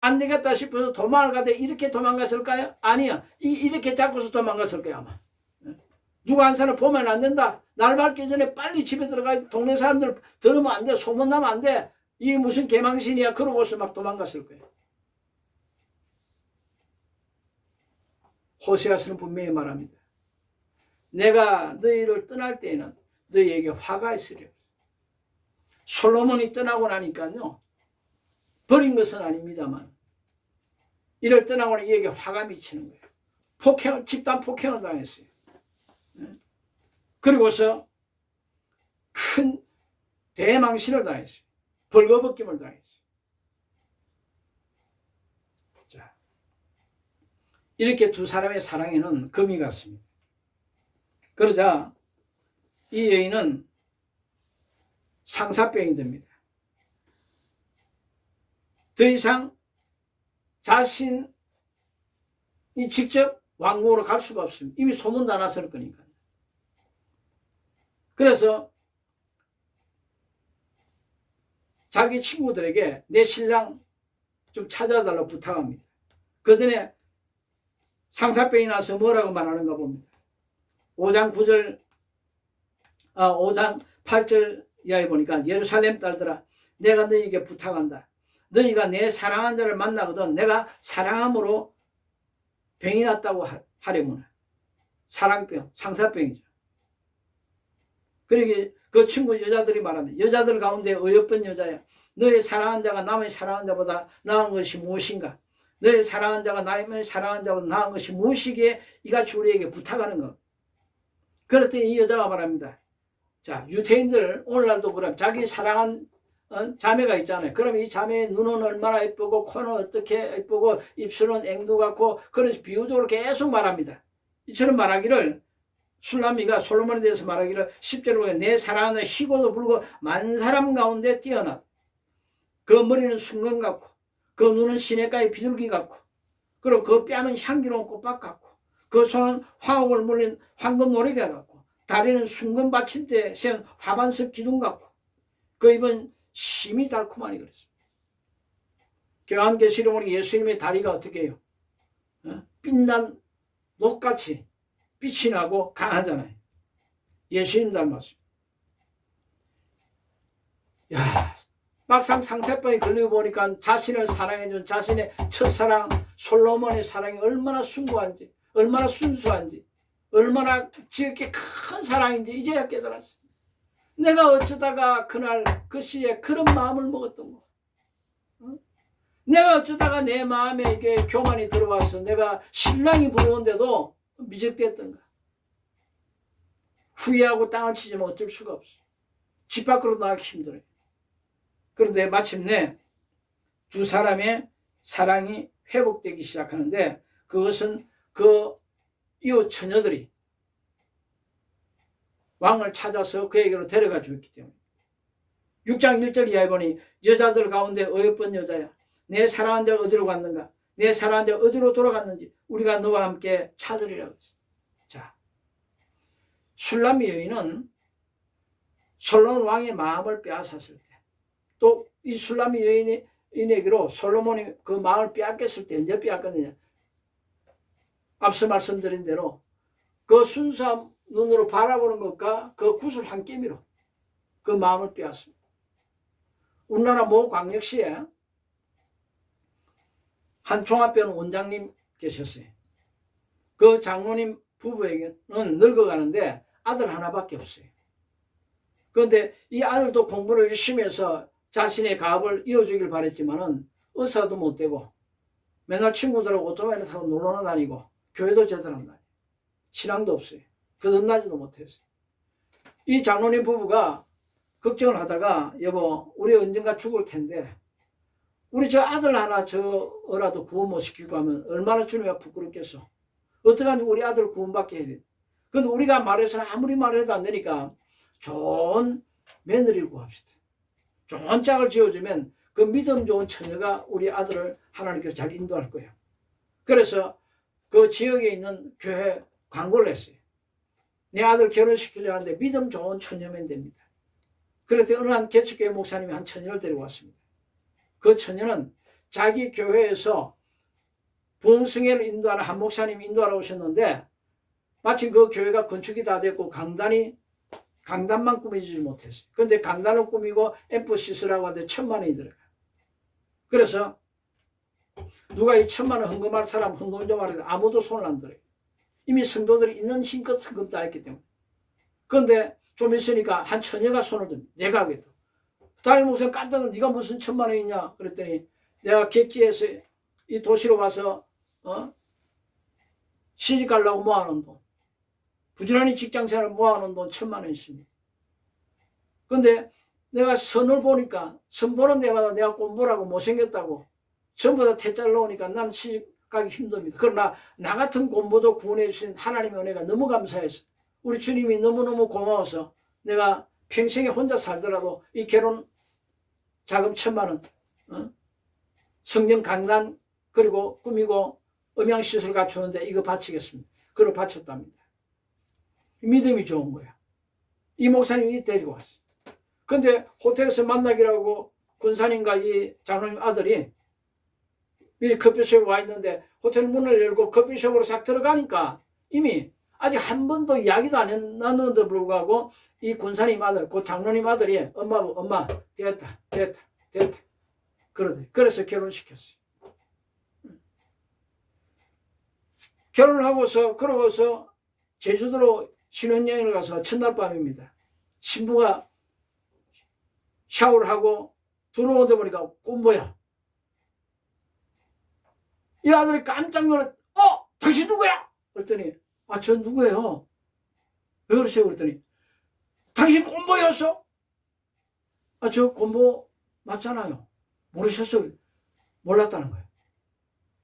안 되겠다 싶어서 도망을 가되 이렇게 도망갔을까요? 아니요. 이, 이렇게 잡고서 도망갔을 거야 아마. 누가 한 사람 보면 안 된다. 날 밝기 전에 빨리 집에 들어가 동네 사람들 들으면 안 돼. 소문나면 안 돼. 이게 무슨 개망신이야. 그러고서 막 도망갔을 거예요. 호세아서는 분명히 말합니다. 내가 너희를 떠날 때에는 너희에게 화가 있으리라. 솔로몬이 떠나고 나니까요. 버린 것은 아닙니다만 떠나고 나니 이에게 화가 미치는 거예요. 폭행, 집단 폭행을 당했어요. 네? 그리고서 큰 대망신을 당했어요. 벌거벗김을 당했어요. 자, 이렇게 두 사람의 사랑에는 금이 갔습니다. 그러자 이 여인은 상사병이 됩니다. 더 이상 자신이 직접 왕궁으로 갈 수가 없습니다. 이미 소문 다 났을 거니까. 그래서 자기 친구들에게 내 신랑 좀 찾아달라고 부탁합니다. 그 전에 상사병이 나서 뭐라고 말하는가 봅니다. 5장 9절, 아, 5장 8절 이하에 보니까 예루살렘 딸들아, 내가 너희에게 부탁한다. 너희가 내 사랑한 자를 만나거든 내가 사랑함으로 병이 났다고 하- 하려면 사랑병, 상사병이죠. 그러게 그 친구 여자들이 말합니다. 여자들 가운데 어여쁜 여자야. 너의 사랑한 자가 남의 사랑한 자보다 나은 것이 무엇인가? 너의 사랑한 자가 남의 사랑한 자보다 나은 것이 무엇이기에 이같이 우리에게 부탁하는 것. 그랬더니 이 여자가 말합니다. 자, 유태인들 오늘날도 그럼 자기 사랑한 어? 자매가 있잖아요. 그럼 이 자매의 눈은 얼마나 예쁘고 코는 어떻게 예쁘고 입술은 앵두 같고 그래서 비유적으로 계속 말합니다. 이처럼 말하기를 술람이가 솔로몬에 대해서 말하기를 10절에 보면 내 사랑하는 희고도 불고 만 사람 가운데 뛰어났. 그 머리는 순금 같고 그 눈은 시냇가의 비둘기 같고 그리고 그 뺨은 향기로운 꽃밭 같고 그 손은 화옥을 물린 황금 노래개 같고 다리는 순금 받침대 세운 화반석 기둥 같고 그 입은 심이 달콤하니 그랬습니다. 교환계시록 보니 예수님의 다리가 어떻게 해요? 어? 빛난 녹같이 빛이 나고 강하잖아요. 예수님 닮았습니다. 야, 막상 상세병에 걸리고 보니까 자신을 사랑해준 자신의 첫사랑 솔로몬의 사랑이 얼마나 숭고한지, 얼마나 순수한지, 얼마나 지극히 큰 사랑인지 이제야 깨달았어요. 내가 어쩌다가 그날 그 시에 그런 마음을 먹었던 거. 어? 내가 어쩌다가 내 마음에 이게 교만이 들어와서 내가 신랑이 부러운데도 미적대했던가. 후회하고 땅을 치지만 어쩔 수가 없어. 집 밖으로 나가기 힘들어요. 그런데 마침내 두 사람의 사랑이 회복되기 시작하는데 그것은 그 이웃 처녀들이 왕을 찾아서 그에게로 데려가 주었기 때문에 6장 1절 이하에 보니 여자들 가운데 어여쁜 여자야 내 사랑한 자 어디로 갔는가? 내 사랑한 자 어디로 돌아갔는지 우리가 너와 함께 찾으리라고 했어. 자 술람미 여인은 솔로몬 왕의 마음을 빼앗았을 때 또 이 술람미 여인이 인에게로 솔로몬이 그 마음을 빼앗겼을 때 언제 빼앗겼느냐? 앞서 말씀드린 대로 그 순수한 눈으로 바라보는 것과 그 구슬 한 끼미로 그 마음을 빼앗습니다. 우리나라 모 광역시에 한 종합병원 원장님 계셨어요. 그 장모님 부부에게는 늙어가는데 아들 하나밖에 없어요. 그런데 이 아들도 공부를 열심히 해서 자신의 가업을 이어주길 바랬지만은 의사도 못 되고 맨날 친구들하고 오토바이를 타고 놀러 다니고 교회도 제대로 안 다니고 신앙도 없어요. 거듭나지도 못했어요. 이 장로님 부부가 걱정을 하다가 여보 우리 언젠가 죽을 텐데 우리 저 아들 하나 저라도 구원 못 시키고 하면 얼마나 주님이 부끄럽겠어. 어떡하면 우리 아들 구원받게 해야 돼. 근데 우리가 말해서는 아무리 말해도 안 되니까 좋은 며느리를 구합시다. 좋은 짝을 지어주면 그 믿음 좋은 처녀가 우리 아들을 하나님께서 잘 인도할 거예요. 그래서 그 지역에 있는 교회 광고를 했어요. 내 아들 결혼시키려 하는데 믿음 좋은 처녀면 됩니다. 그랬더니 어느 한 개척교회 목사님이 한 처녀를 데리고 왔습니다. 그 처녀는 자기 교회에서 부흥승회를 인도하는 한 목사님이 인도하러 오셨는데 마침 그 교회가 건축이 다 됐고 강단이 강단만 꾸미지 못했어요. 근데 강단을 꾸미고 앰프 시스라고 하는데 천만 원이 들어가요. 그래서 누가 이 천만 원 헌금할 사람 헌금 좀 하라 아무도 손을 안 들어요. 이미 성도들이 있는 힘껏 헌금 다 했기 때문에. 그런데 좀 있으니까 한 처녀가 손을 든 내가 하겠다. 다른 목사님 깜짝 네가 무슨 천만 원이냐 그랬더니 내가 객지에서 이 도시로 와서 어? 시집 가려고 모아놓은 돈 부지런히 직장생활 모아놓은 돈 천만 원 있습니다. 근데 내가 선을 보니까 선 보는 데마다 내가 꼼보라고 못생겼다고 전부 다 퇴짜를 놓으니까 나는 시집 가기 힘듭니다. 그러나 나 같은 곰보도 구원해 주신 하나님의 은혜가 너무 감사해서 우리 주님이 너무너무 고마워서 내가 평생에 혼자 살더라도 이 결혼 자금 천만 원 어? 성령 강단 그리고 꾸미고 음향시설 갖추는데 이거 바치겠습니다. 그걸 바쳤답니다. 믿음이 좋은 거야. 이 목사님이 데리고 왔어. 근데 호텔에서 만나기라고 군사님과 이 장로님 아들이 미리 커피숍에 와 있는데 호텔 문을 열고 커피숍으로 싹 들어가니까 이미 아직 한 번도 이야기도 안 했는데도 불구하고 이 군사님 아들, 그 장로님 아들이 엄마, 엄마, 됐다, 됐다, 됐다. 그러더니 그래서 결혼시켰어요. 결혼을 하고서, 그러고서 제주도로 신혼여행을 가서 첫날 밤입니다. 신부가 샤워를 하고 들어오다 보니까 꼼보야. 이 아들이 깜짝 놀라, 어? 당신 누구야? 그랬더니, 아, 저 누구예요? 왜 그러세요? 그랬더니, 당신 꼼보였어? 아, 저 꼼보 맞잖아요. 모르셨어요? 몰랐다는 거예요.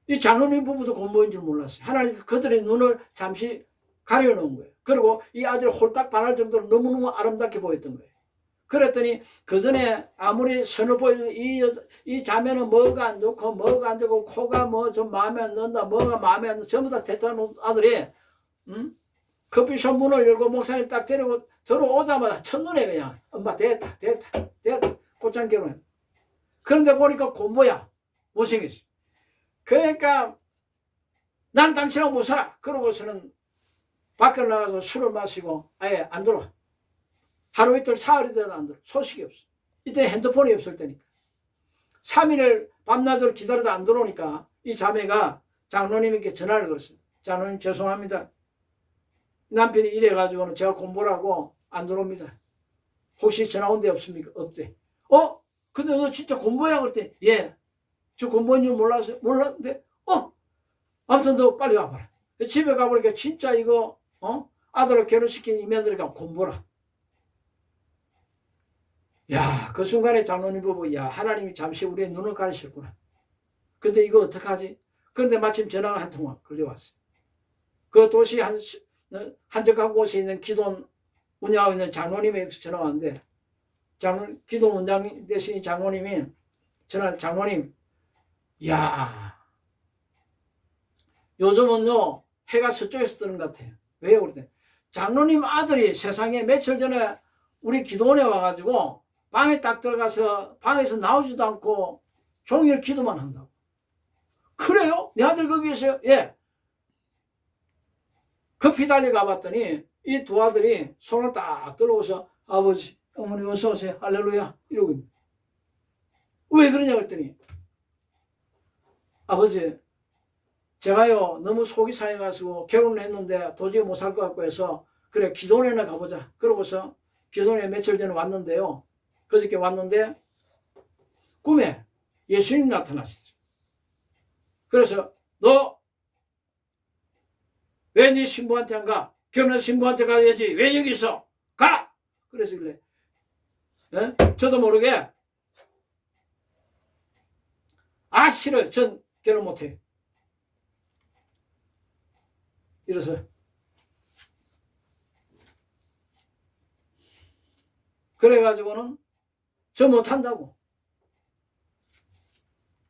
이 장로님 부부도 꼼보인 줄 몰랐어요. 하나님 그들의 눈을 잠시 가려놓은 거예요. 그리고 이 아들이 홀딱 반할 정도로 너무너무 아름답게 보였던 거예요. 그랬더니 그 전에 아무리 선을 보여도 이, 자매는 뭐가 안 좋고 뭐가 안 좋고 코가 뭐 좀 마음에 안 든다 뭐가 마음에 안 든다 전부 다 대단한 아들이 응? 커피숍 문을 열고 목사님 딱 데리고 들어오자마자 첫눈에 그냥 엄마 됐다 됐다 됐다 곧장 결혼해 그런데 보니까 곰보야? 못생겼어. 그러니까 난 당신하고 못 살아. 그러고서는 밖에 나가서 술을 마시고 아예 안 들어와 하루 이틀 사흘이 되도 안 들어 소식이 없어 이때는 핸드폰이 없을 때니까 3일을 밤낮으로 기다려도 안 들어오니까 이 자매가 장로님께 전화를 걸었어요 장로님 죄송합니다 남편이 이래가지고는 제가 공부라고 안 들어옵니다 혹시 전화 온 데 없습니까? 없대 어? 근데 너 진짜 공부야? 그랬더니 예. 저 공부인 줄 몰랐어요. 몰랐는데 어? 아무튼 너 빨리 와봐라. 집에 가보니까 진짜 이거 어? 아들을 결혼시킨 이 며느리가 공부라. 야, 그 순간에 장로님 보고 야 하나님이 잠시 우리의 눈을 가리셨구나. 근데 이거 어떡하지? 그런데 마침 전화가 한 통화 걸려왔어. 그 도시 한 시- 어, 한적한 곳에 있는 기돈 운영하고 있는 장로님에서 전화 왔는데 장로 기도 원장 대신 장로님이 전화 장로님 야 요즘은요 해가 서쪽에서 뜨는 것 같아요 왜요 그랬더니 장로님 아들이 세상에 며칠 전에 우리 기도원에 와가지고 방에 딱 들어가서 방에서 나오지도 않고 종일 기도만 한다고 그래요? 내 아들 거기 있어요? 예 급히 달려가 봤더니 이 두 아들이 손을 딱 들어오서 아버지 어머니 어서 오세요. 할렐루야. 이러고 있는. 왜 그러냐 그랬더니 아버지 제가요 너무 속이 상해가지고 결혼을 했는데 도저히 못 살 것 같고 해서 그래 기도원에나 가보자. 그러고서 기도원에 며칠 전에 왔는데요. 그저께 왔는데 꿈에 예수님 나타나시더라. 그래서 너 왜 네 신부한테 안 가? 결혼해서 신부한테 가야지. 왜 여기 있어? 가! 그래서 그래. 예? 저도 모르게 아 싫어요. 전 결혼 못해. 이래서 그래가지고는 저 못한다고.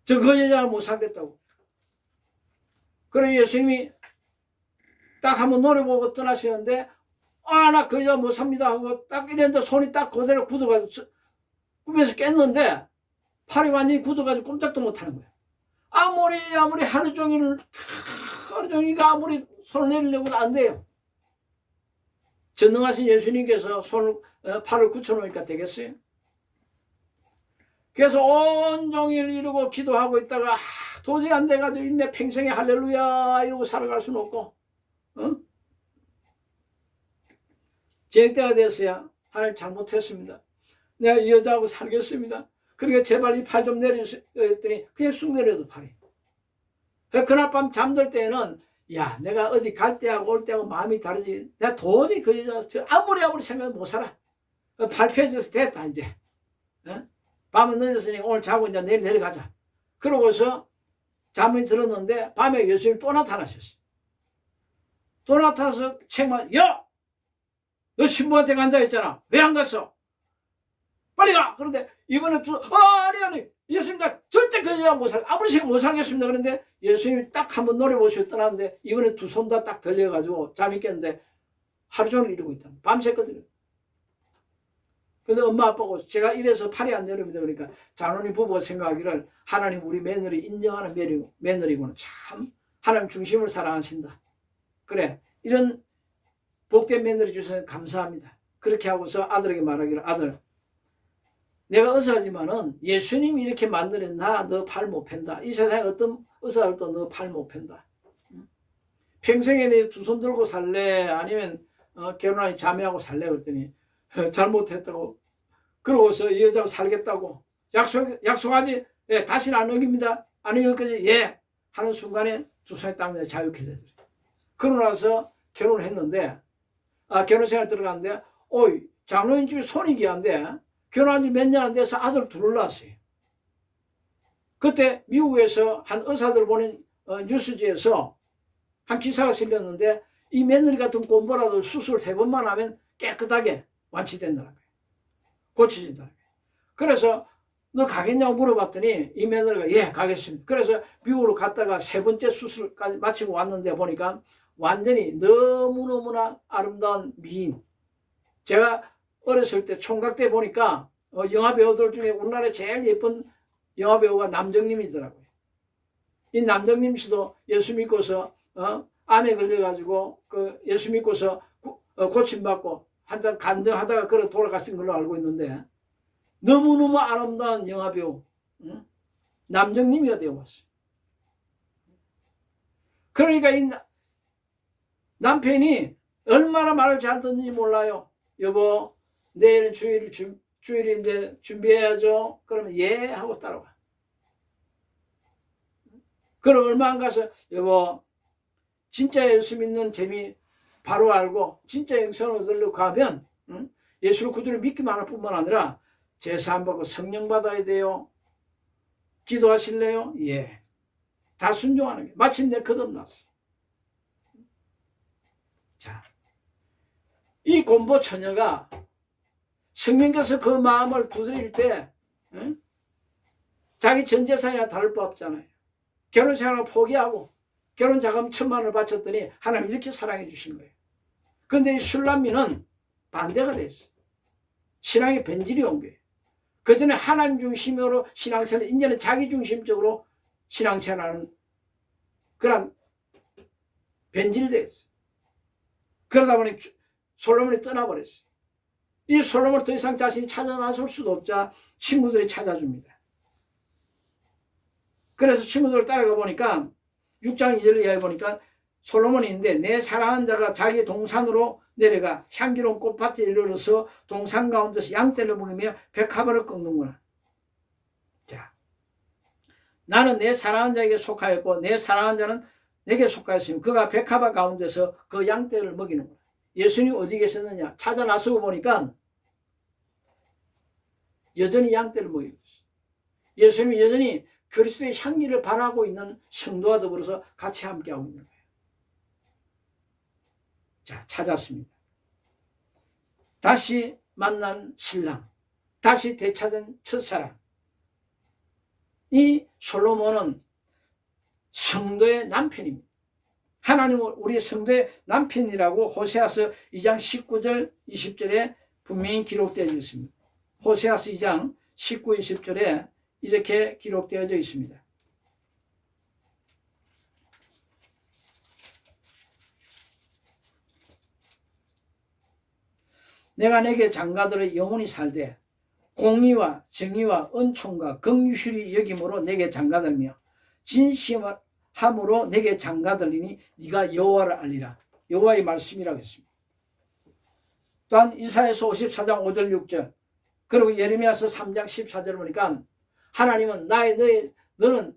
저그 여자를 못 살겠다고. 그래 예수님이 딱 한번 노려보고 떠나시는데 아나그 여자 못 삽니다 하고 딱 이랬는데 손이 딱 그대로 굳어가지고 저- 꿈에서 깼는데 팔이 완전히 굳어가지고 꼼짝도 못하는 거야. 아무리 아무리 하루 종일 하루 종일 아무리 손을 내리려고도 안 돼요. 전능하신 예수님께서 손을 어, 팔을 굳혀놓으니까 되겠어요? 그래서 온종일 이러고 기도하고 있다가 아, 도저히 안 돼가지고 내 평생에 할렐루야 이러고 살아갈 수는 없고 어? 제 때가 됐어야 하나님 잘못했습니다. 내가 이 여자하고 살겠습니다. 그러니까 제발 이 팔 좀 내려주세요 했더니 그냥 쑥 내려도 팔이. 그날 밤 잠들 때는 야 내가 어디 갈 때하고 올 때하고 마음이 다르지 내가 도저히 그 여자 저 아무리 아무리 생각해도 못 살아. 발표해줘서 됐다 이제. 어? 밤은 늦었으니 오늘 자고 이제 내일 내려가자. 그러고서 잠이 들었는데 밤에 예수님 또 나타나셨어. 또 나타나서 책만 야! 너 신부한테 간다 했잖아. 왜 안 갔어? 빨리 가! 그런데 이번에 또, 아, 아니, 아니. 예수님, 나 절대 그 여자 못 살, 아무리 생각 못 살겠습니다. 그런데 예수님이 딱 한번 노래보시고 떠났는데 이번에 두 손 다 딱 들려가지고 잠이 깼는데 하루 종일 이러고 있다. 밤새 거든요. 근데 엄마 아빠고 제가 이래서 팔이 안 내립니다. 그러니까 장로님 부부가 생각하기를 하나님 우리 며느리 인정하는 며느리, 며느리구나. 참 하나님 중심을 사랑하신다. 그래 이런 복된 며느리 주셔서 감사합니다. 그렇게 하고서 아들에게 말하기를 아들 내가 의사지만은 예수님이 이렇게 만들었나 너 팔 못 팬다. 이 세상에 어떤 의사들도 너 팔 못 팬다. 평생에 내 두 손 들고 살래 아니면 어, 결혼하니 자매하고 살래 그랬더니 잘못했다고 그러고서 이 여자하고 살겠다고 약속 약속하지 예, 다시는 안 어깁니다. 안 어길 거지 예 하는 순간에 딱 내서 자유케 되더래. 그러고 나서 결혼을 했는데 아 결혼 생활 들어갔는데 어이 장로님 집에 손이 귀한데 결혼한 지 몇 년 안 돼서 아들 둘을 낳았어요. 그때 미국에서 한 의사들 보낸 어, 뉴스지에서 한 기사가 실렸는데 이 며느리 같은 꼼보라도 수술 세 번만 하면 깨끗하게 완치된다는 거예요. 고쳐진다는 거예요. 그래서 너 가겠냐고 물어봤더니 이 며느리가 예 가겠습니다. 그래서 미국으로 갔다가 세 번째 수술까지 마치고 왔는데 보니까 완전히 너무너무나 아름다운 미인. 제가 어렸을 때 총각 때 보니까 어, 영화 배우들 중에 우리나라에 제일 예쁜 영화 배우가 남정님이더라고요. 이 남정님 씨도 예수 믿고서 어, 암에 걸려가지고 그 예수 믿고서 고, 어, 고침받고 한참 간증하다가 걸어 돌아가신 걸로 알고 있는데 너무너무 아름다운 영화 배우 응? 남정님이가 되어왔어요. 그러니까 이 나- 남편이 얼마나 말을 잘 듣는지 몰라요. 여보 내일은 주일 주, 주일인데 준비해야죠. 그러면 예 하고 따라와. 그럼 얼마 안 가서 여보 진짜 예수 믿는 재미 바로 알고 진짜 영생을 얻으려고 가면 응? 예수를 구주로 믿기만 할 뿐만 아니라 제사 안 받고 성령 받아야 돼요. 기도하실래요? 예. 다 순종하는 게 마침내 거듭났어. 자, 이 곰보 처녀가 성령께서 그 마음을 두드릴 때 응? 자기 전 재산이나 다를 바 없잖아요. 결혼 생활을 포기하고 결혼 자금 천만 원을 바쳤더니 하나님 이렇게 사랑해 주신 거예요. 그런데 이 술람미는 반대가 됐어. 신앙의 변질이 온 거예요. 그 전에 하나님 중심으로 신앙생활, 이제는 자기 중심적으로 신앙생활하는 그런 변질됐어. 그러다 보니 주- 솔로몬이 떠나버렸어. 이 솔로몬을 더 이상 자신이 찾아 나설 수도 없자 친구들이 찾아줍니다. 그래서 친구들을 따라가 보니까 6장 2절 이하에 보니까 솔로몬이 있는데 내 사랑하는 자가 자기 동산으로 내려가 향기로운 꽃밭에 이르러서 동산 가운데서 양떼를 먹이며 백합을 꺾는구나. 자, 나는 내 사랑하는 자에게 속하였고 내 사랑하는 자는 내게 속하였으니 그가 백합 가운데서 그 양떼를 먹이는구나. 예수님 어디 계셨느냐? 찾아 나서고 보니까 여전히 양떼를 먹이고. 예수님이 여전히 그리스도의 향기를 바라고 있는 성도와 더불어서 같이 함께하고 있는 거예요. 자, 찾았습니다. 다시 만난 신랑, 다시 되찾은 첫사랑. 이 솔로몬은 성도의 남편입니다. 하나님은 우리 성도의 남편이라고 호세아서 2장 19절 20절에 분명히 기록되어 있습니다. 호세아서 2장 19, 20절에 이렇게 기록되어져 있습니다. 내가 내게 장가들의 영혼이 살되 공의와 정의와 은총과 긍휼이 여김으로 내게 장가들며 진심함으로 내게 장가들리니 네가 여호와를 알리라. 여호와의 말씀이라고 했습니다. 또한 이사야서 54장 5절 6절 그리고 예레미야서 3장 14절 보니까 하나님은 나의 너의 너는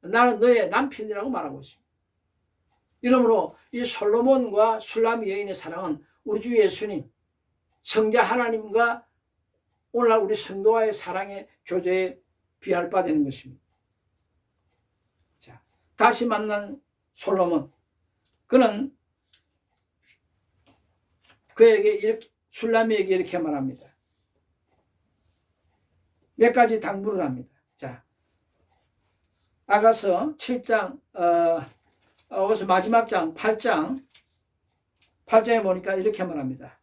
나는 너의 남편이라고 말하고 있습니다. 이러므로 이 솔로몬과 술라미 여인의 사랑은 우리 주 예수님 성자 하나님과 오늘날 우리 성도와의 사랑의 교제에 비할 바 되는 것입니다. 자, 다시 만난 솔로몬. 그는 그에게 이렇게 술라미에게 이렇게 말합니다. 몇 가지 당부를 합니다. 자, 아가서 7장, 어, 어, 거기서 마지막 장, 8장, 8장에 보니까 이렇게 말합니다.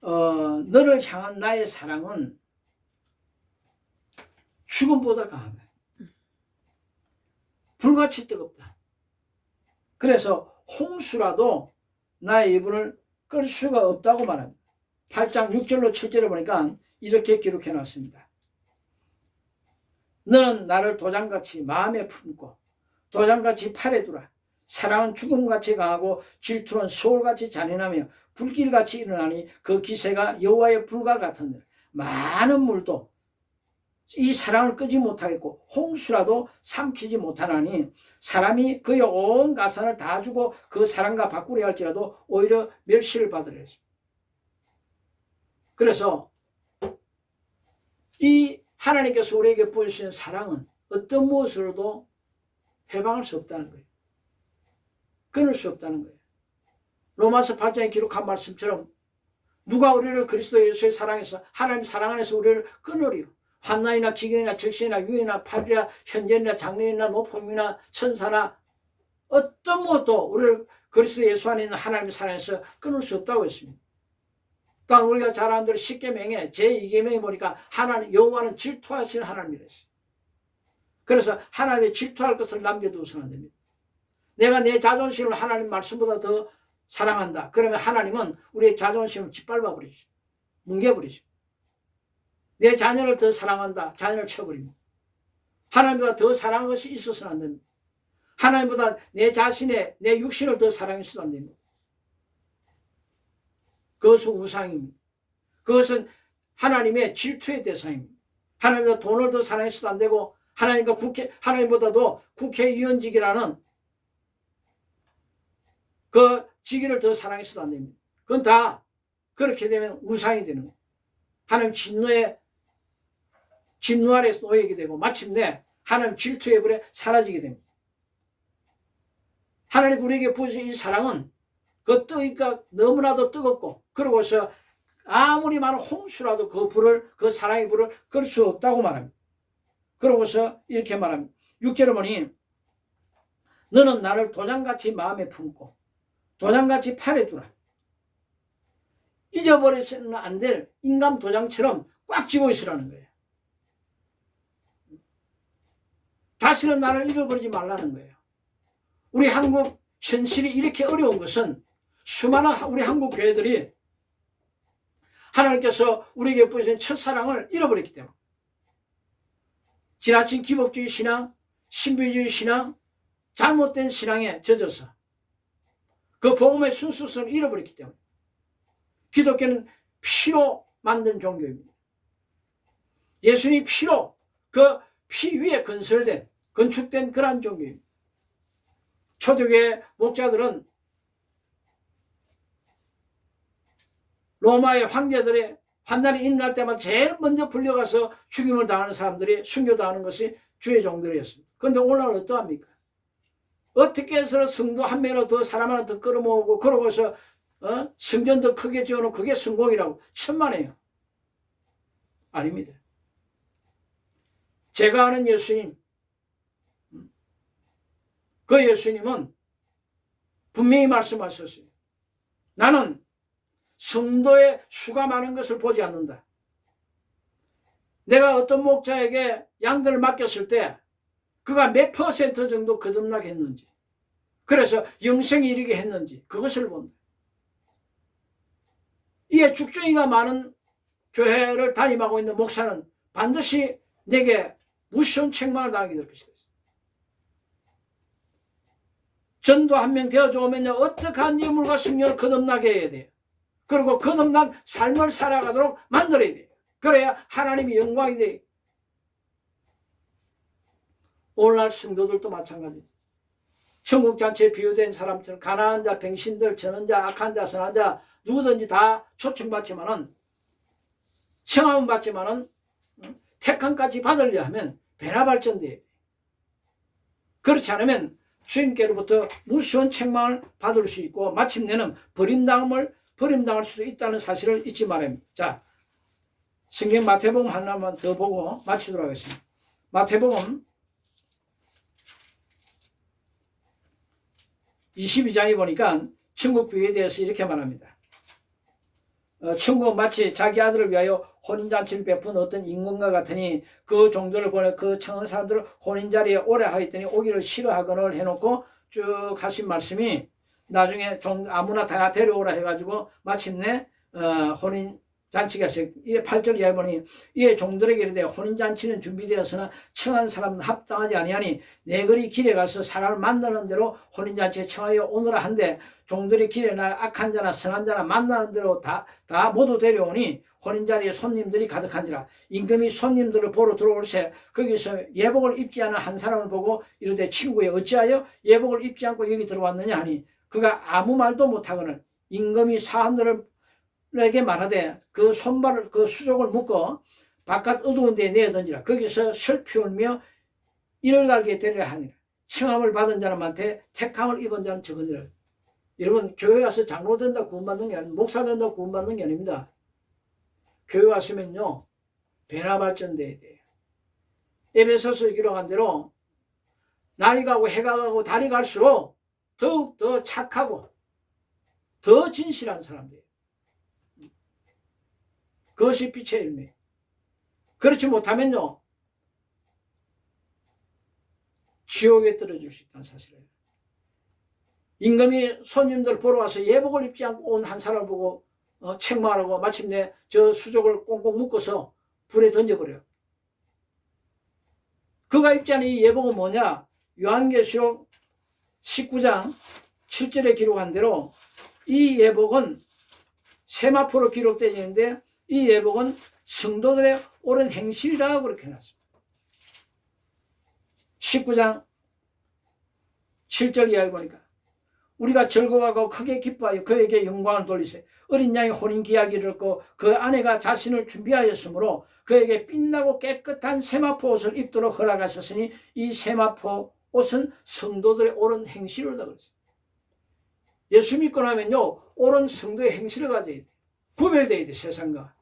어, 너를 향한 나의 사랑은 죽음보다 강하다. 불같이 뜨겁다. 그래서 홍수라도 나의 이불을 끌 수가 없다고 말합니다. 8장 6절로 7절에 보니까 이렇게 기록해 놨습니다. 너는 나를 도장같이 마음에 품고 도장같이 팔에 두라. 사랑은 죽음같이 강하고 질투는 소울같이 잔인하며 불길같이 일어나니 그 기세가 여호와의 불과 같은데 많은 물도 이 사랑을 끄지 못하겠고 홍수라도 삼키지 못하나니 사람이 그의 온 가산을 다 주고 그 사랑과 바꾸려 할지라도 오히려 멸시를 받으려 했습니다. 그래서 이 하나님께서 우리에게 보여주신 사랑은 어떤 무엇으로도 해방할 수 없다는 거예요. 끊을 수 없다는 거예요. 로마서 8장에 기록한 말씀처럼 누가 우리를 그리스도 예수의 사랑에서 하나님 사랑 안에서 우리를 끊으리요. 환난이나 기경이나 적신이나 유이나 파리나 현재나 장래이나 높음이나 천사나 어떤 무엇도 우리를 그리스도 예수 안에 있는 하나님의 사랑에서 끊을 수 없다고 했습니다. 또한 우리가 잘 아는 대로 10계명에 제2계명에 보니까 하나님 여호와는 질투하시는 하나님이랬어요. 그래서 하나님의 질투할 것을 남겨두서는 안 됩니다. 내가 내 자존심을 하나님 말씀보다 더 사랑한다. 그러면 하나님은 우리의 자존심을 짓밟아 버리죠. 뭉개 버리죠. 내 자녀를 더 사랑한다. 자녀를 쳐버립니다. 하나님보다 더 사랑하는 것이 있어서는 안 됩니다. 하나님보다 내 자신의 내 육신을 더 사랑해서도 안 됩니다. 그것은 우상입니다. 그것은 하나님의 질투의 대상입니다. 하나님보다 돈을 더 사랑해서도 안 되고 하나님과 국회 하나님보다도 국회의원직이라는 그 직위를 더 사랑해서도 안 됩니다. 그건 다 그렇게 되면 우상이 되는 거예요. 하나님 진노의 진노 아래서 놓이게 되고 마침내 하나님 질투의 불에 사라지게 됩니다. 하나님 우리에게 부으신 이 사랑은 그 뜨니까 너무나도 뜨겁고 그러고서 아무리 많은 홍수라도 그 불을 그 사랑의 불을 끌 수 없다고 말합니다. 그러고서 이렇게 말합니다. 6절에 보니 너는 나를 도장같이 마음에 품고 도장같이 팔에 두라. 잊어버려서는 안 될 인감 도장처럼 꽉 쥐고 있으라는 거예요. 다시는 나를 잃어버리지 말라는 거예요. 우리 한국 현실이 이렇게 어려운 것은 수많은 우리 한국 교회들이 하나님께서 우리에게 보여준 첫사랑을 잃어버렸기 때문에 지나친 기복주의 신앙, 신비주의 신앙, 잘못된 신앙에 젖어서 그 복음의 순수성을 잃어버렸기 때문에 기독교는 피로 만든 종교입니다. 예수님 피로 그 피 위에 건설된 건축된 그러한 종교입니다. 초대교회 목자들은 로마의 황제들의 환난이 일어날 때마다 제일 먼저 불려가서 죽임을 당하는 사람들이 순교당하는 것이 주의 종들이었습니다. 그런데 오늘날 어떠합니까? 어떻게 해서 성도 한 명이라도 더 사람 하나 더 끌어모으고 그러고서 어? 성전 더 크게 지어놓고 그게 성공이라고 천만에요. 아닙니다. 제가 아는 예수님 그 예수님은 분명히 말씀하셨어요. 나는 성도의 수가 많은 것을 보지 않는다. 내가 어떤 목자에게 양들을 맡겼을 때 그가 몇 퍼센트 정도 거듭나게 했는지 그래서 영생이 이르게 했는지 그것을 본다. 이에 죽중이가 많은 교회를 담임하고 있는 목사는 반드시 내게 무시한 책망을 당하게 될 것이다. 전도 한 명 되어줘 오면요 어떡한 예물과 승려를 거듭나게 해야 돼요. 그리고 거듭난 삶을 살아가도록 만들어야 돼요. 그래야 하나님이 영광이 돼요. 오늘날 성도들도 마찬가지입니다. 천국잔치에 비유된 사람처럼 가난한 자, 병신들, 전원 자, 악한 자, 선한 자 누구든지 다 초청받지만은 청함은 받지만은 음, 택함까지 받으려 하면 배나발전돼야 돼. 그렇지 않으면 주님께로부터 무수한 책망을 받을 수 있고 마침내는 버림당함을 버림당할 수도 있다는 사실을 잊지 합니다. 자, 성경 마태복음 하나만 더 보고 마치도록 하겠습니다. 마태복음 22장에 보니까 천국 비유에 대해서 이렇게 말합니다. 어, 천국은 마치 자기 아들을 위하여 혼인잔치를 베푼 어떤 임금과 같으니 그 종들을 보내 그 청한 사람들을 혼인자리에 오래 하였더니 오기를 싫어하거늘 해놓고 쭉 하신 말씀이 나중에 종 아무나 다 데려오라 해가지고 마침내 어, 혼인 잔치가. 이에 8절 이하에 보니 이에 종들에게 이르되 혼인잔치는 준비되었으나 청한 사람은 합당하지 아니하니 내 거리 길에 가서 사람을 만나는 대로 혼인잔치에 청하여 오너라 한데 종들이 길에 나 악한 자나 선한 자나 만나는 대로 다, 다 모두 데려오니 혼인자리에 손님들이 가득한지라 임금이 손님들을 보러 들어올새 거기서 예복을 입지 않은 한 사람을 보고 이르되 친구여 어찌하여 예복을 입지 않고 여기 들어왔느냐 하니 그가 아무 말도 못하거늘 임금이 사람들을 에게 말하되 그 손발을 그 수족을 묶어 바깥 어두운 데에 내어 던지라. 거기서 슬피 울며 이를 갈게 되려 하니라. 청함을 받은 자람한테 택함을 입은 자는 적으니라. 여러분 교회 와서 장로 된다 구원받는 게 아니라 목사 된다 구원받는 게 아닙니다. 교회 왔으면요 배나 발전돼야 돼요. 에베소서 기록한 대로 날이 가고 해가 가고 달이 갈수록 더욱 더 착하고 더 진실한 사람들 그것이 빛의 열매. 그렇지 못하면요. 지옥에 떨어질 수 있다는 사실이에요. 임금이 손님들 보러 와서 예복을 입지 않고 온 한 사람을 보고 어, 책망하고 마침내 저 수족을 꽁꽁 묶어서 불에 던져버려요. 그가 입지 않은 이 예복은 뭐냐? 요한계시록 19장 7절에 기록한 대로 이 예복은 세마포로 기록되어 있는데 이 예복은 성도들의 옳은 행실이라고 그렇게 해놨습니다. 19장 7절 이하에 보니까 우리가 즐거워하고 크게 기뻐하여 그에게 영광을 돌리세 어린 양이 혼인 기약이를 얻고 그 아내가 자신을 준비하였으므로 그에게 빛나고 깨끗한 세마포 옷을 입도록 허락하셨으니 이 세마포 옷은 성도들의 옳은 행실이다 그랬어요. 예수 믿고 나면요 옳은 성도의 행실을 가져야 돼 구별돼야 돼 세상과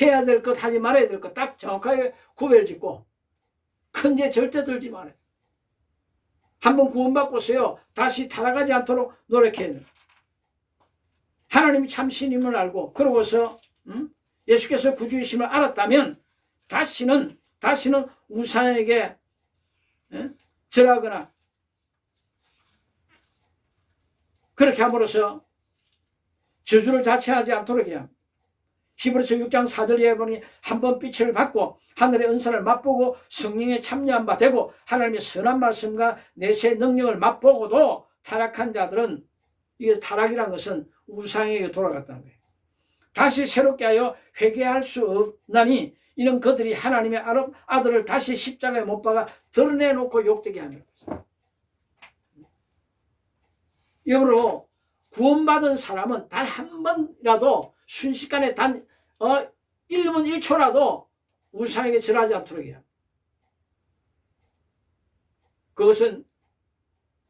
해야 될 것 하지 말아야 될 것 딱 정확하게 구별 짓고 큰 죄 절대 들지 말아요. 한번 구원받고서요 다시 타락하지 않도록 노력해야 돼요. 하나님이 참 신임을 알고 그러고서 음? 예수께서 구주이심을 알았다면 다시는 다시는 우상에게 에? 절하거나 그렇게 함으로써 저주를 자체하지 않도록 해야 합니다. 히브리서 6장 4절에 보니 한 번 빛을 받고 하늘의 은사를 맛보고 성령에 참여한 바 되고 하나님의 선한 말씀과 내세의 능력을 맛보고도 타락한 자들은 이게 타락이란 것은 우상에게 돌아갔다는 거예요. 다시 새롭게 하여 회개할 수 없나니 이는 그들이 하나님의 아들을 다시 십자가에 못 박아 드러내놓고 욕되게 하는 거죠. 이러므로 구원받은 사람은 단 한 번이라도 순식간에 단 어, 1분 1초라도 우상에게 절하지 않도록 해야 그것은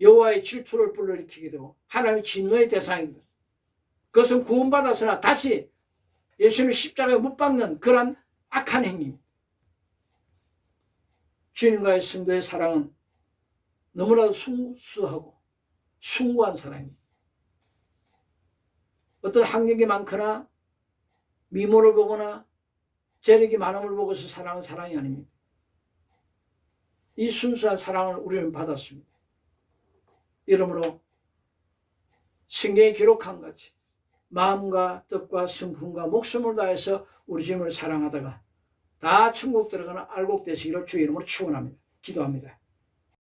여호와의 질투를 불러일으키게 되고 하나님의 진노의 대상입니다. 그것은 구원받아서나 다시 예수님의 십자가에 못 박는 그러한 악한 행위. 주님과의 성도의 사랑은 너무나도 순수하고 숭고한 사랑입니다. 어떤 학력이 많거나 미모를 보거나 재력이 많음을 보고서 사랑은 사랑이 아닙니다. 이 순수한 사랑을 우리는 받았습니다. 이러므로 성경에 기록한 같이 마음과 뜻과 성품과 목숨을 다해서 우리 주님을 사랑하다가 다 천국 들어가는 알곡 되시기를 주의 이름으로 축원합니다. 기도합니다.